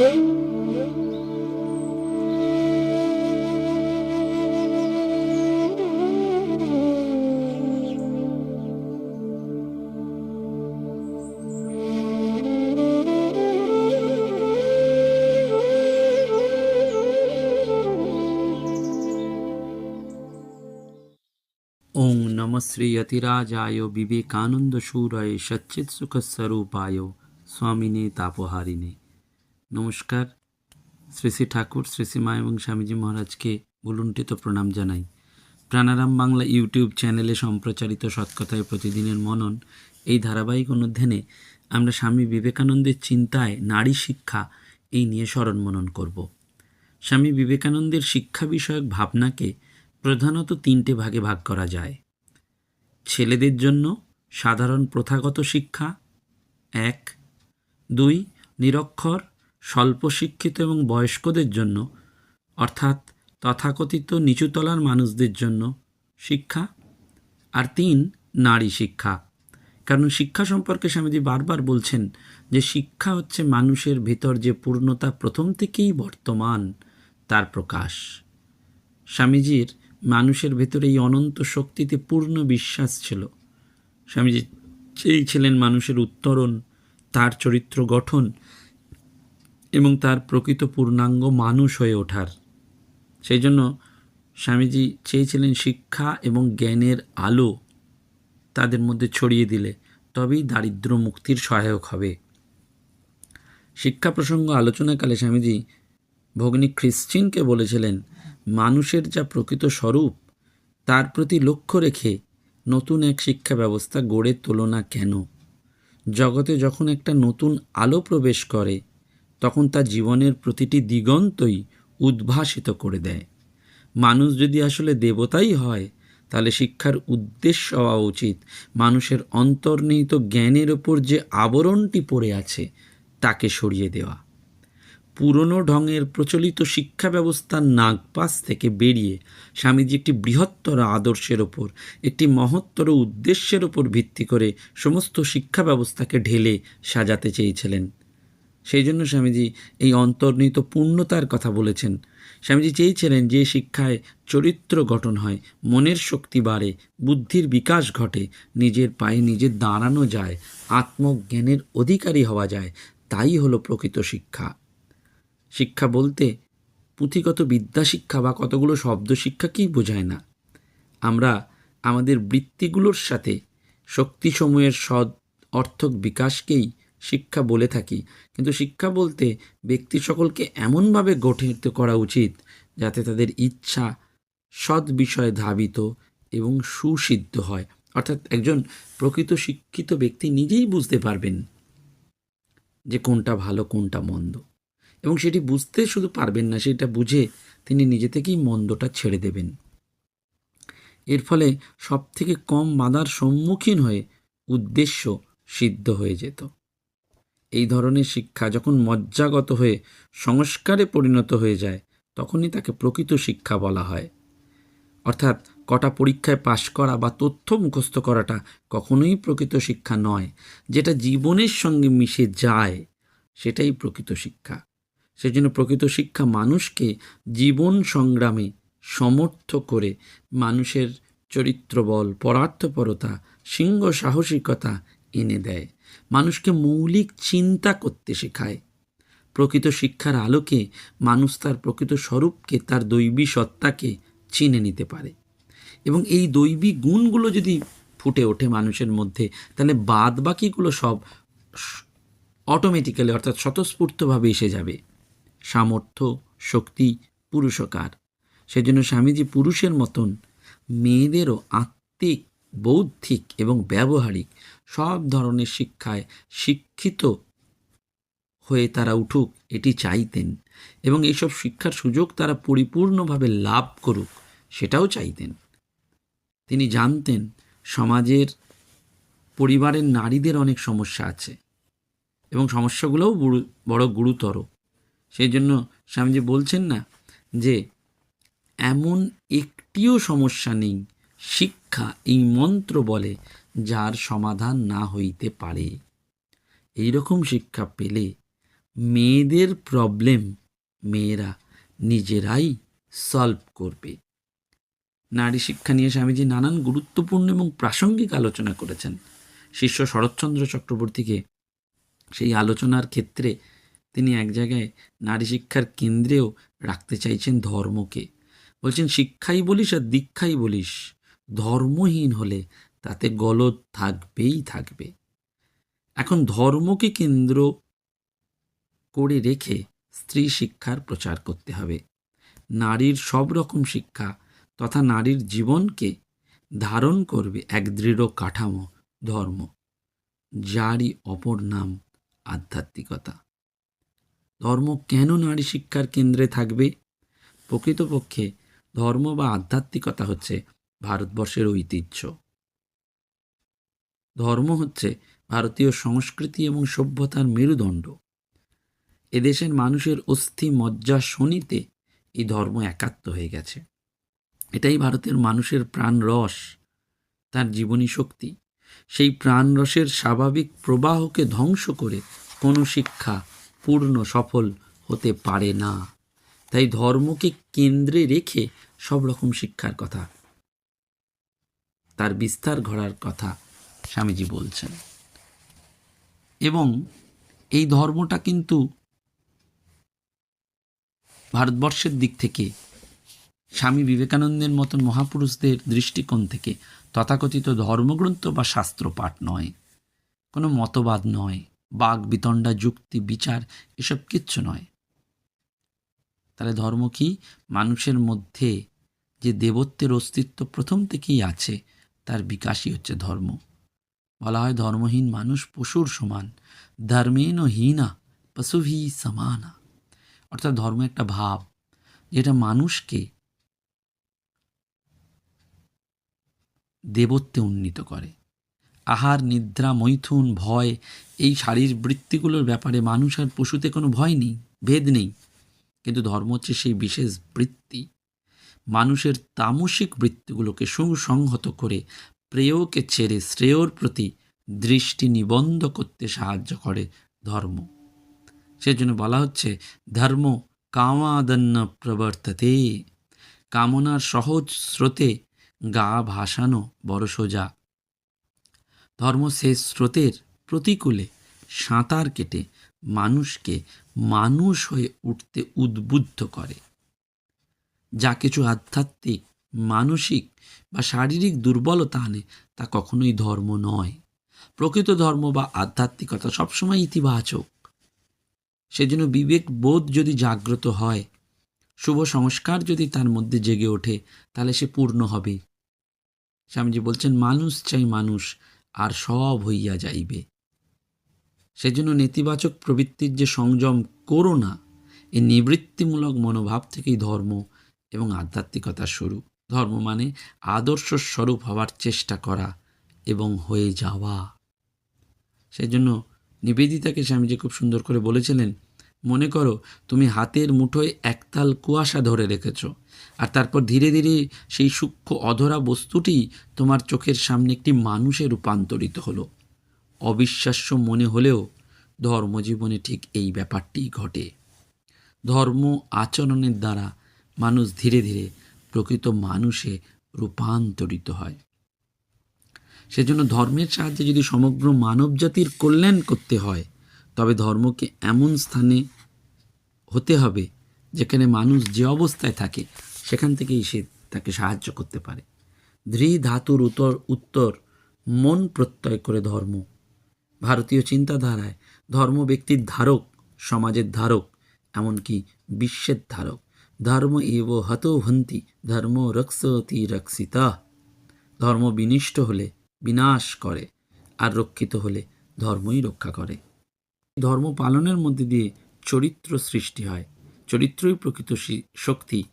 ওং নম শ্রী যতিরাজায় বিবেকানন্দ সুরয় সচ্চিৎ সুখ স্বরূপায় স্বামিনে তাপহারিণে নমস্কার। শ্রী শ্রী ঠাকুর, শ্রী শ্রী মা এবং স্বামীজি মহারাজকে ভুলুণ্ঠিত প্রণাম জানাই। প্রাণারাম বাংলা ইউটিউব চ্যানেলে সম্প্রচারিত সৎকথায় প্রতিদিনের মনন, এই ধারাবাহিক অনুধ্যানে আমরা স্বামী বিবেকানন্দের চিন্তায় নারী শিক্ষা এই নিয়ে স্মরণ মনন করব। স্বামী বিবেকানন্দের শিক্ষা বিষয়ক ভাবনাকে প্রধানত তিনটে ভাগে ভাগ করা যায়। ছেলেদের জন্য সাধারণ প্রথাগত শিক্ষা, এক। দুই, নিরক্ষর স্বল্প শিক্ষিত এবং বয়স্কদের জন্য, অর্থাৎ তথাকথিত নিচুতলার মানুষদের জন্য শিক্ষা, আর তিন, নারী শিক্ষা। কারণ শিক্ষা সম্পর্কে স্বামীজি বারবার বলছেন যে শিক্ষা হচ্ছে মানুষের ভিতর যে পূর্ণতা প্রথম থেকেই বর্তমান, তার প্রকাশ। স্বামীজির মানুষের ভেতরে এই অনন্ত শক্তিতে পূর্ণ বিশ্বাস ছিল। স্বামীজি চেয়েছিলেন মানুষের উত্তরণ, তার চরিত্র গঠন এবং তার প্রকৃত পূর্ণাঙ্গ মানুষ হয়ে ওঠার। সেই জন্য স্বামীজি চেয়েছিলেন শিক্ষা এবং জ্ঞানের আলো তাদের মধ্যে ছড়িয়ে দিলে তবেই দারিদ্র মুক্তির সহায়ক হবে। শিক্ষা প্রসঙ্গ আলোচনাকালে স্বামীজি ভগ্নী খ্রিশ্চিনকে বলেছিলেন, মানুষের যা প্রকৃত স্বরূপ, তার প্রতি লক্ষ্য রেখে নতুন এক শিক্ষা ব্যবস্থা গড়ে তোলো না কেন? জগতে যখন একটা নতুন আলো প্রবেশ করে তখন তা জীবনের প্রতিটি দিগন্তই উদ্ভাসিত করে দেয়। মানুষ যদি আসলে দেবতাই হয়, তাহলে শিক্ষার উদ্দেশ্য হওয়া উচিত। মানুষের অন্তর্নিহিত জ্ঞানের ওপর যে আবরণটি পড়ে আছে, তাকে সরিয়ে দেওয়া। পুরনো ঢঙের প্রচলিত শিক্ষা ব্যবস্থার নাগপাস থেকে বেরিয়ে স্বামীজি একটি বৃহত্তর আদর্শের ওপর, একটি মহত্তর উদ্দেশ্যের ওপর ভিত্তি করে সমস্ত শিক্ষা ব্যবস্থাকে ঢেলে সাজাতে চেয়েছিলেন। সেই জন্য স্বামীজি এই অন্তর্নিহিত পূর্ণতার কথা বলেছেন। স্বামীজি চেয়েছিলেন যে শিক্ষায় চরিত্র গঠন হয়, মনের শক্তি বাড়ে, বুদ্ধির বিকাশ ঘটে, নিজের পায়ে নিজে দাঁড়ানো যায়, আত্মজ্ঞানের অধিকারী হওয়া যায়, তাই হলো প্রকৃত শিক্ষা। শিক্ষা বলতে পুঁথিগত বিদ্যা শিক্ষা বা কতগুলো শব্দ শিক্ষাকেই বোঝায় না। আমরা আমাদের বৃত্তিগুলোর সাথে শক্তিসমূহের সদ অর্থক বিকাশকেই শিক্ষা বলে থাকি। কিন্তু শিক্ষা বলতে ব্যক্তি সকলকে এমনভাবে গঠিত করা উচিত যাতে তাদের ইচ্ছা সৎ বিষয়ে ধাবিত এবং সুসিদ্ধ হয়। অর্থাৎ একজন প্রকৃত শিক্ষিত ব্যক্তি নিজেই বুঝতে পারবেন যে কোনটা ভালো, কোনটা মন্দ। এবং সেটি বুঝতে শুধু পারবেন না, সেটা বুঝে তিনি নিজে থেকেই মন্দটা ছেড়ে দেবেন। এর ফলে সব থেকে কম বাধার সম্মুখীন হয়ে উদ্দেশ্য সিদ্ধ হয়ে যেত। এই ধরনের শিক্ষা যখন মজ্জাগত হয়ে সংস্কারে পরিণত হয়ে যায়, তখনই তাকে প্রকৃত শিক্ষা বলা হয়। অর্থাৎ কটা পরীক্ষায় পাশ করা বা তথ্য মুখস্থ করাটা কখনোই প্রকৃত শিক্ষা নয়। যেটা জীবনের সঙ্গে মিশে যায়, সেটাই প্রকৃত শিক্ষা। সেজন্য প্রকৃত শিক্ষা মানুষকে জীবন সংগ্রামে সমর্থ করে মানুষের চরিত্রবল, পরার্থপরতা, সিংহ সাহসিকতা এনে দেয়। মানুষকে মৌলিক চিন্তা করতে শেখায়। প্রকৃত শিক্ষার আলোকে মানুষ তার প্রকৃত স্বরূপকে, তার দৈবী সত্তাকে চিনে নিতে পারে। এবং এই দৈবী গুণগুলো যদি ফুটে ওঠে মানুষের মধ্যে, তাহলে বাদ বাকিগুলো সব অটোমেটিক্যালি অর্থাৎ স্বতঃস্ফূর্তভাবে এসে যাবে। সামর্থ্য, শক্তি, পুরুষকার। সেজন্য স্বামীজি পুরুষের মতন মেয়েদেরও আত্মিক বৌদ্ধিক এবং ব্যবহারিক সব ধরনের শিক্ষায় শিক্ষিত হয়ে তারা উঠুক, এটি চাইতেন এবং এইসব শিক্ষার সুযোগ তারা পরিপূর্ণভাবে লাভ করুক, সেটাও চাইতেন। তিনি জানতেন সমাজের, পরিবারের নারীদের অনেক সমস্যা আছে এবং সমস্যাগুলোও বড় গুরুতর। সেই জন্য স্বামীজি বলছেন না যে, এমন একটিও সমস্যা নেই শিক্ষা এই মন্ত্র বলে, যার সমাধান না হইতে পারে। এই রকম শিক্ষা পেলে মেয়েদের প্রবলেম মেয়েরা নিজেরাই সলভ করবে। নারী শিক্ষা নিয়ে স্বামীজি নানান গুরুত্বপূর্ণ এবং প্রাসঙ্গিক আলোচনা করেছেন। শিষ্য শরৎচন্দ্র চক্রবর্তীকে সেই আলোচনার ক্ষেত্রে তিনি এক জায়গায় নারী শিক্ষার কেন্দ্রেও রাখতে চাইছেন ধর্মকে। বলছেন, শিক্ষাই বলিস আর দীক্ষাই বলিস। ধর্মহীন হলে তাতে গলদ থাকবেই থাকবে। এখন ধর্মকে কেন্দ্র করে রেখে স্ত্রী শিক্ষার প্রচার করতে হবে। নারীর সব রকম শিক্ষা তথা নারীর জীবনকে ধারণ করবে এক দৃঢ় কাঠামো ধর্ম, যারই অপর নাম আধ্যাত্মিকতা। ধর্ম কেন নারী শিক্ষার কেন্দ্রে থাকবে? প্রকৃতপক্ষে ধর্ম বা আধ্যাত্মিকতা হচ্ছে ভারতবর্ষের ঐতিহ্য। ধর্ম হচ্ছে ভারতীয় সংস্কৃতি এবং সভ্যতার মেরুদণ্ড। এদেশের মানুষের অস্থি মজ্জা শনিতে এই ধর্ম একাত্ম হয়ে গেছে। এটাই ভারতের মানুষের প্রাণ রস তার জীবনী শক্তি। সেই প্রাণ রসের স্বাভাবিক প্রবাহকে ধ্বংস করে কোনো শিক্ষা পূর্ণ সফল হতে পারে না। তাই ধর্মকে কেন্দ্রে রেখে সব রকম শিক্ষার কথা তার বিস্তার ঘটার কথা স্বামীজি বলছেন। এবং এই ধর্মটা কিন্তু ভারতবর্ষের দিক থেকে স্বামী বিবেকানন্দের মতন মহাপুরুষদের দৃষ্টিকোণ থেকে তথাকথিত ধর্মগ্রন্থ বা শাস্ত্র পাঠ নয়, কোনো মতবাদ নয়, বাক বিতণ্ডা যুক্তি, বিচার, এসব কিচ্ছু নয়। তাহলে ধর্ম কি? মানুষের মধ্যে যে দেবত্বের অস্তিত্ব প্রথম থেকেই আছে তার বিকাশই হচ্ছে ধর্ম। বলা হয় ধর্মহীন মানুষ পশুর সমান ধর্মেন হীনা, পশুভি সমানা। অর্থাৎ ধর্ম একটা ভাব, যেটা মানুষকে দেবত্বে উন্নীত করে। আহার, নিদ্রা, মৈথুন, ভয়, এই শারীর বৃত্তিগুলোর ব্যাপারে মানুষ আর পশুতে কোনো ভয় নেই, ভেদ নেই। কিন্তু ধর্ম হচ্ছে সেই বিশেষ বৃত্তি। মানুষের তামসিক বৃত্তিগুলোকে সুসংহত করে প্রেয়কে ছেড়ে শ্রেয়র প্রতি দৃষ্টি নিবন্ধ করতে সাহায্য করে ধর্ম। সেজন্য বলা হচ্ছে, ধর্ম কামাদন্ন প্রবর্ততে। কামনার সহজ স্রোতে গা ভাসানো বড় সোজা। ধর্ম সে স্রোতের প্রতিকূলে সাঁতার কেটে মানুষকে মানুষ হয়ে উঠতে উদ্বুদ্ধ করে। যা কিছু আধ্যাত্মিক, মানসিক বা শারীরিক দুর্বলতা আনে, তা কখনোই ধর্ম নয়। প্রকৃত ধর্ম বা আধ্যাত্মিকতা সবসময় ইতিবাচক। সেজন্য বিবেক বোধ যদি জাগ্রত হয়, শুভ সংস্কার যদি তার মধ্যে জেগে ওঠে, তাহলে সে পূর্ণ হবে। স্বামীজি বলছেন, মানুষ চাই মানুষ, আর সব হইয়া যাইবে। সেজন্য নেতিবাচক প্রবৃত্তির যে সংযম করো না এই নিবৃত্তিমূলক মনোভাব থেকেই ধর্ম এবং আধ্যাত্মিকতার স্বরূপ ধর্ম মানে আদর্শ স্বরূপ হওয়ার চেষ্টা করা এবং হয়ে যাওয়া। সেই জন্য নিবেদিতাকে স্বামীজি খুব সুন্দর করে বলেছিলেন, মনে করো, তুমি হাতের মুঠোয় একতাল কুয়াশা ধরে রেখেছ, আর তারপর ধীরে ধীরে সেই সূক্ষ্ম অধরা বস্তুটি তোমার চোখের সামনে একটি মানুষে রূপান্তরিত হলো। অবিশ্বাস্য মনে হলেও ধর্মজীবনে ঠিক এই ব্যাপারটি ঘটে। ধর্ম আচরণের দ্বারা মানুষ ধীরে ধীরে প্রকৃত মানুষে রূপান্তরিত হয়। সেজন্য ধর্মের সাহায্যে যদি সমগ্র মানবজাতির কল্যাণ করতে হয়, তবে ধর্মকে এমন স্থানে হতে হবে যেখানে মানুষ যে অবস্থায় থাকে, সেখান থেকেই সে তাকে সাহায্য করতে পারে। ধৃ ধাতুর উত্তর উত্তর মন প্রত্যয় করে ধর্ম। ভারতীয় চিন্তাধারায় ধর্ম ব্যক্তির ধারক, সমাজের ধারক, এমনকি বিশ্বের ধারক। ধর্ম এব হত হন্তি, ধর্ম রক্ষতি রক্ষিতা ধর্ম বিনিষ্ট হলে বিনাশ করে, আর রক্ষিত হলে ধর্মই রক্ষা করে। ধর্ম পালনের মধ্যে দিয়ে চরিত্র সৃষ্টি হয়। চরিত্রই প্রকৃত শক্তি।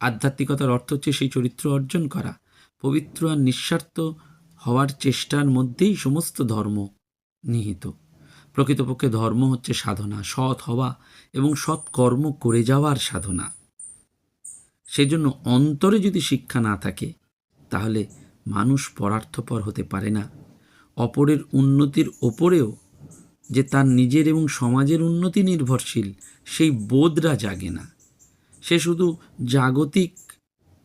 আধ্যাত্মিকতার অর্থ হচ্ছে সেই চরিত্র অর্জন করা। পবিত্র আর নিঃস্বার্থ হওয়ার চেষ্টার মধ্যেই সমস্ত ধর্ম নিহিত। প্রকৃতপক্ষে ধর্ম হচ্ছে সাধনা, সৎ হওয়া এবং সৎ কর্ম করে যাওয়ার সাধনা। সেজন্য অন্তরে যদি শিক্ষা না থাকে, তাহলে মানুষ পরার্থপর হতে পারে না। অপরের উন্নতির ওপরেও যে তার নিজের এবং সমাজের উন্নতি নির্ভরশীল, সেই বোধরা জাগে না। সে শুধু জাগতিক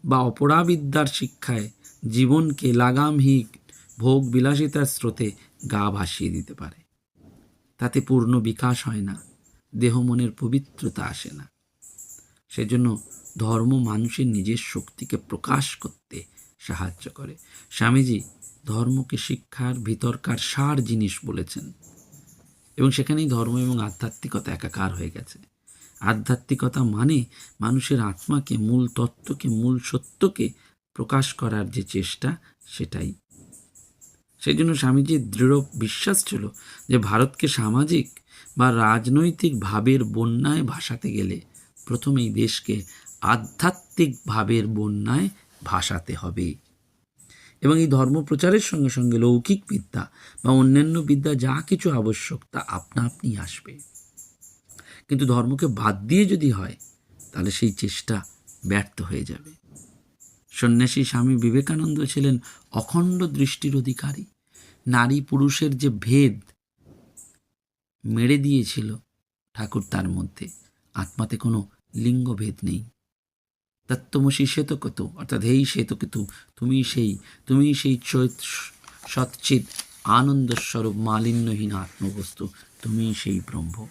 বা অপরাবিদ্যার শিক্ষায় জীবনকে লাগামহীন ভোগ বিলাসিতার স্রোতে গা ভাসিয়ে দিতে পারে। তাতে পূর্ণ বিকাশ হয় না, দেহ মনের পবিত্রতা আসে না। সেজন্য ধর্ম মানুষের নিজের শক্তিকে প্রকাশ করতে সাহায্য করে। স্বামীজি ধর্মকে শিক্ষার ভিতরকার সার জিনিস বলেছেন এবং সেখানেই ধর্ম এবং আধ্যাত্মিকতা একাকার হয়ে গেছে। আধ্যাত্মিকতা মানে মানুষের আত্মাকে, মূল তত্ত্বকে, মূল সত্যকে প্রকাশ করার যে চেষ্টা, সেটাই। সেই জন্য স্বামীজির দৃঢ় বিশ্বাস ছিল যে ভারতকে সামাজিক বা রাজনৈতিক ভাবের বন্যায় ভাসাতে গেলে প্রথমেই দেশকে আধ্যাত্মিক ভাবের বন্যায় ভাসাতে হবে। এবং এই ধর্ম প্রচারের সঙ্গে সঙ্গে লৌকিক বিদ্যা বা অন্যান্য বিদ্যা যা কিছু আবশ্যক তা আপনা আপনি আসবে। কিন্তু ধর্মকে বাদ দিয়ে যদি হয়, তাহলে সেই চেষ্টা ব্যর্থ হয়ে যাবে। সন্ন্যাসী স্বামী বিবেকানন্দ ছিলেন অখণ্ড দৃষ্টির অধিকারী। নারী পুরুষের যে ভেদ মেরে দিয়েছিল ঠাকুর তার মধ্যে, আত্মাতে কোনো লিঙ্গভেদ নেই। তত্ত্বমসী শ্বেতকত, অর্থাৎ হেই শ্বেতকেতু, তুমি সেই তুমি সেই চৈত সচ্চিত আনন্দস্বরূপ মালিন্যহীন আত্মবস্তু, তুমি সেই ব্রহ্ম।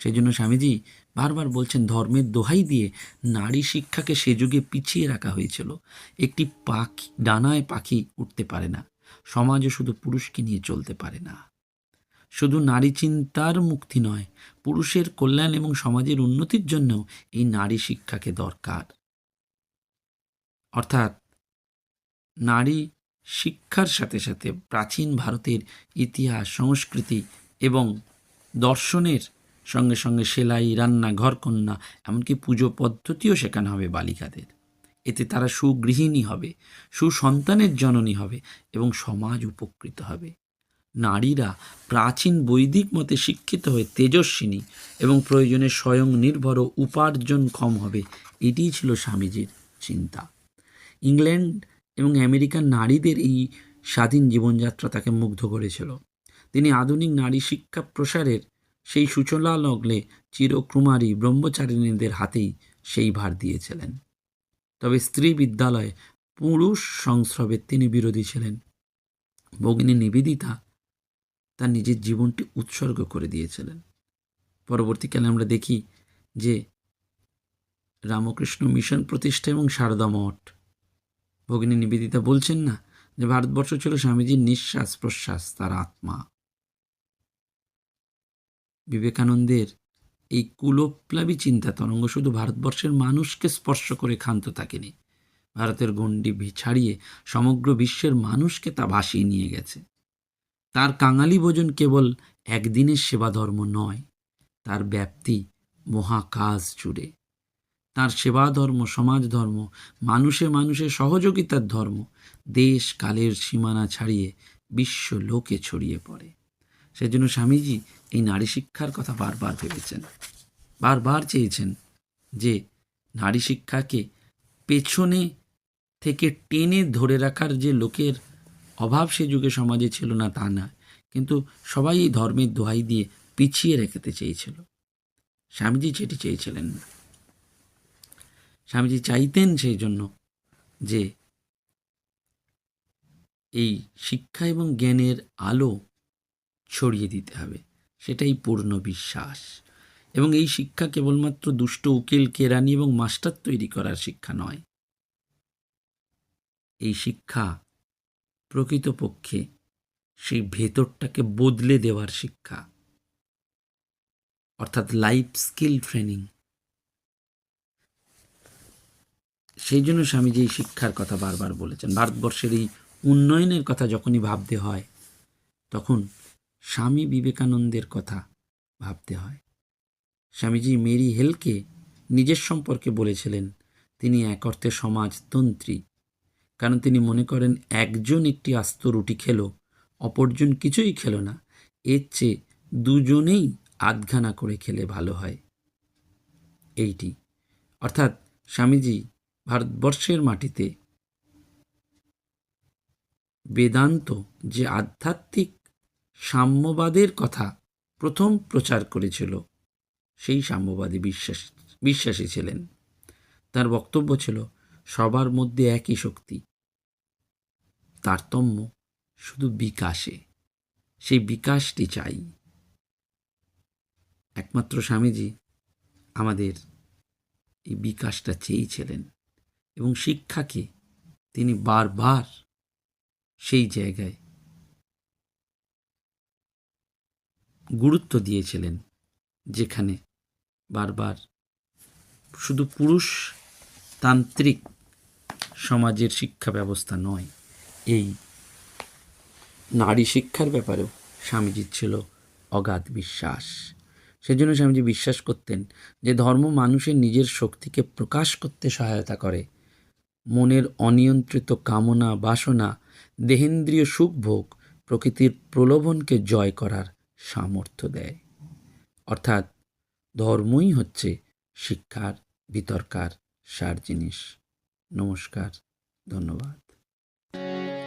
সেই জন্য স্বামীজি বারবার বলছেন, ধর্মের দোহাই দিয়ে নারী শিক্ষাকে সে যুগে পিছিয়ে রাখা হয়েছিল। একটি পাখি, ডানায় পাখি উঠতে পারে না। সমাজও শুধু পুরুষকে নিয়ে চলতে পারে না। শুধু নারী চিন্তার মুক্তি নয়, পুরুষের কল্যাণ এবং সমাজের উন্নতির জন্য এই নারী শিক্ষাকে দরকার। অর্থাৎ, নারী শিক্ষার সাথে সাথে প্রাচীন ভারতের ইতিহাস, সংস্কৃতি এবং দর্শনের সঙ্গে সঙ্গে সেলাই, রান্না ঘরকন্যা এমনকি পুজো পদ্ধতিও শেখানো হবে বালিকাদের। এতে তারা সুগৃহিণী হবে, সুসন্তানের জননী হবে এবং সমাজ উপকৃত হবে। নারীরা প্রাচীন বৈদিক মতে শিক্ষিত হয়ে তেজস্বিনী এবং প্রয়োজনে স্বয়ং নির্ভর ও উপার্জনক্ষম হবে। এটিই ছিল স্বামীজির চিন্তা। ইংল্যান্ড এবং আমেরিকার নারীদের এই স্বাধীন জীবনযাত্রা তাকে মুগ্ধ করেছিল। তিনি আধুনিক নারী শিক্ষা প্রসারের সেই সূচনা লগ্নে চিরকুমারী ব্রহ্মচারিণীদের হাতেই সেই ভার দিয়েছিলেন। তবে স্ত্রী বিদ্যালয়ে পুরুষ সংস্রবের তিনি বিরোধী ছিলেন। ভগিনী নিবেদিতা তার নিজের জীবনটি উৎসর্গ করে দিয়েছিলেন। পরবর্তীকালে আমরা দেখি যে রামকৃষ্ণ মিশন প্রতিষ্ঠা এবং সারদা মঠ। ভগিনী নিবেদিতা বলছেন না যে ভারতবর্ষ ছিল স্বামীজির নিঃশ্বাস প্রশ্বাস, তার আত্মা। বিবেকানন্দের এই কুলোপ্লাবী চিন্তা তরঙ্গ শুধু ভারতবর্ষের মানুষকে স্পর্শ করে ক্ষান্ত থাকেনি। ভারতের গণ্ডি ছাড়িয়ে সমগ্র বিশ্বের মানুষকে তা ভাসিয়ে নিয়ে গেছে। তার কাঙালি ভোজন কেবল একদিনের সেবা ধর্ম নয়, তার ব্যাপ্তি মহাকাশ জুড়ে। তার সেবা ধর্ম সমাজ ধর্ম মানুষে মানুষের সহযোগিতার ধর্ম, দেশ কালের সীমানা ছাড়িয়ে বিশ্ব লোকে ছড়িয়ে পড়ে। সেজন্য স্বামীজি এই নারী শিক্ষার কথা বারবার ভেবেছেন। বারবার চেয়েছেন যে নারী শিক্ষাকে পেছনে থেকে টেনে ধরে রাখার যে লোকের অভাব সে যুগে সমাজে ছিল না, তা না। কিন্তু সবাই এই ধর্মের দোহাই দিয়ে পিছিয়ে রেখেতে চেয়েছিল। স্বামীজি সেটি চেয়েছিলেন না। স্বামীজি চাইতেন সেই জন্য যে এই শিক্ষা এবং জ্ঞানের আলো ছড়িয়ে দিতে হবে। সেটাই পূর্ণ বিশ্বাস। এবং এই শিক্ষা কেবলমাত্র দুষ্ট, উকিল, কেরানি এবং মাস্টার তৈরি করার শিক্ষা নয়। এই শিক্ষা প্রকৃতপক্ষে সেই ভেতরটাকে বদলে দেওয়ার শিক্ষা। অর্থাৎ লাইফ স্কিল ট্রেনিং সেই জন্য স্বামীজি এই শিক্ষার কথা বারবার বলেছেন। ভারতবর্ষের এই উন্নয়নের কথা যখনই ভাবতে হয়, তখন স্বামী বিবেকানন্দের কথা ভাবতে হয়। স্বামীজি মেরি হেলকে নিজের সম্পর্কে বলেছিলেন, তিনি এক অর্থে সমাজতন্ত্রী। কারণ তিনি মনে করেন একজন একটি আস্ত রুটি খেলো, অপরজন কিছুই খেলো না। এর চেয়ে দুজনেই আধঘানা করে খেলে ভালো হয়। এইটি। অর্থাৎ স্বামীজি ভারতবর্ষের মাটিতে বেদান্ত যে আধ্যাত্মিক সাম্যবাদের কথা প্রথম প্রচার করেছিল, সেই সাম্যবাদী বিশ্বাস, বিশ্বাসী ছিলেন। তার বক্তব্য ছিল, সবার মধ্যে একই শক্তি তারতম্য, শুধু বিকাশে। সেই বিকাশটি চাই। একমাত্র স্বামীজি আমাদের এই বিকাশটা চেয়েছিলেন এবং শিক্ষাকে তিনি বারবার সেই জায়গায় গুরুত্ব দিয়েছিলেন, যেখানে বারবার শুধু পুরুষ তান্ত্রিক সমাজের শিক্ষা ব্যবস্থা নয় এই নারী শিক্ষার ব্যাপারেও স্বামীজির ছিল অগাধ বিশ্বাস। সেজন্য স্বামীজি বিশ্বাস করতেন যে ধর্ম মানুষের নিজের শক্তিকে প্রকাশ করতে সহায়তা করে। মনের অনিয়ন্ত্রিত কামনা, বাসনা, দেহেন্দ্রীয় সুখভোগ প্রকৃতির প্রলোভনকে জয় করার সামর্থ্য দেয়। অর্থাৎ ধর্মই হচ্ছে শিক্ষার, বিতর্কার সার জিনিস। নমস্কার, ধন্যবাদ।